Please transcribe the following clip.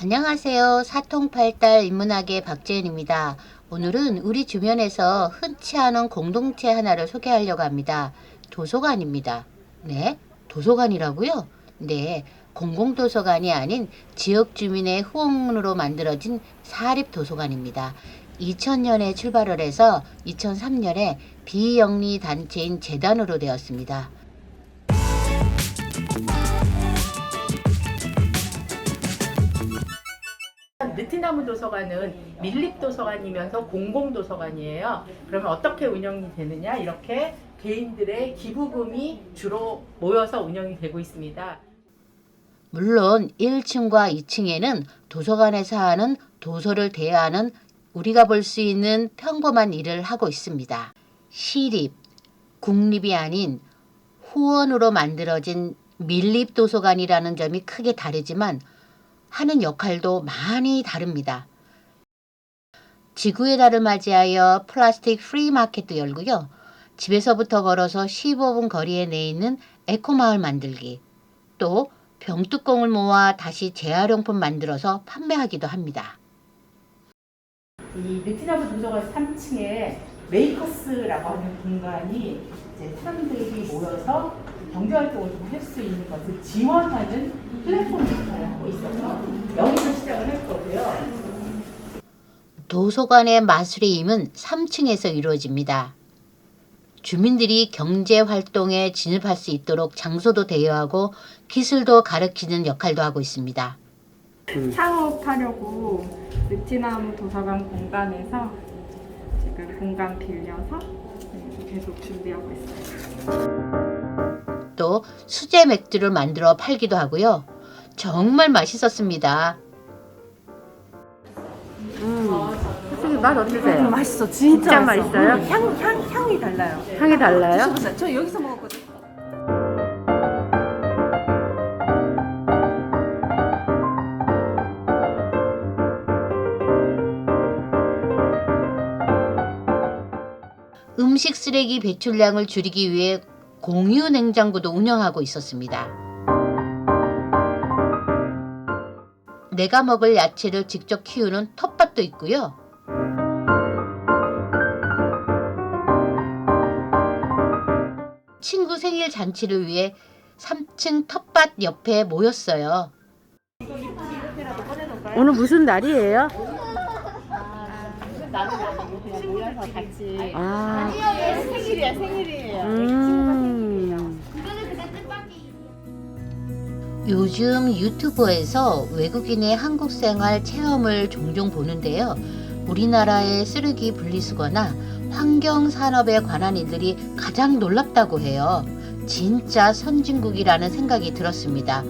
안녕하세요. 사통팔달 인문학의 박재은입니다. 오늘은 우리 주변에서 흔치 않은 공동체 하나를 소개하려고 합니다. 도서관입니다. 네? 도서관이라고요? 네. 공공도서관이 아닌 지역 주민의 후원으로 만들어진 사립도서관입니다. 2000년에 출발을 해서 2003년에 비영리 단체인 재단으로 되었습니다. 느티나무 도서관은 밀립 도서관이면서 공공 도서관이에요. 그러면 어떻게 운영이 되느냐? 이렇게 개인들의 기부금이 주로 모여서 운영이 되고 있습니다. 물론 1층과 2층에는 도서관에서 하는 도서를 대하는 우리가 볼 수 있는 평범한 일을 하고 있습니다. 시립, 국립이 아닌 후원으로 만들어진 밀립 도서관이라는 점이 크게 다르지만 하는 역할도 많이 다릅니다. 지구의 달을 맞이하여 플라스틱 프리 마켓도 열고요. 집에서부터 걸어서 15분 거리에 내 있는 에코마을 만들기. 또 병뚜껑을 모아 다시 재활용품 만들어서 판매하기도 합니다. 이 느티나무 도서관 3층에 메이커스라고 하는 공간이 이제 사람들이 모여서 경제활동을 좀 할 수 있는 것을 지원하는 플랫폼 역할을 하고 있어서 여기서 시작을 할 거고요. 도서관의 마술의 힘은 3층에서 이루어집니다. 주민들이 경제 활동에 진입할 수 있도록 장소도 대여하고 기술도 가르치는 역할도 하고 있습니다. 창업하려고 느티나무 도서관 공간에서 지금 공간 빌려서 네, 계속 준비하고 있어요. 또 수제 맥주를 만들어 팔기도 하고요. 정말 맛있었습니다. 선생님 맛 어떠세요? 음, 맛있어 진짜, 진짜 맛있어. 맛있어요? 음, 향, 향, 향이 달라요 향이 달라요? 드셔보세요 저 여기서 먹었거든요 음식 쓰레기 배출량을 줄이기 위해 공유 냉장고도 운영하고 있었습니다. 내가 먹을 야채를 직접 키우는 텃밭도 있고요. 친구 생일 잔치를 위해 3층 텃밭 옆에 모였어요. 오늘 무슨 날이에요? 아, 생일이야, 생일이에요. 음. 요즘 유튜브에서 외국인의 한국 생활 체험을 종종 보는데요. 우리나라의 쓰레기 분리수거나 환경 산업에 관한 일들이 가장 놀랍다고 해요. 진짜 선진국이라는 생각이 들었습니다.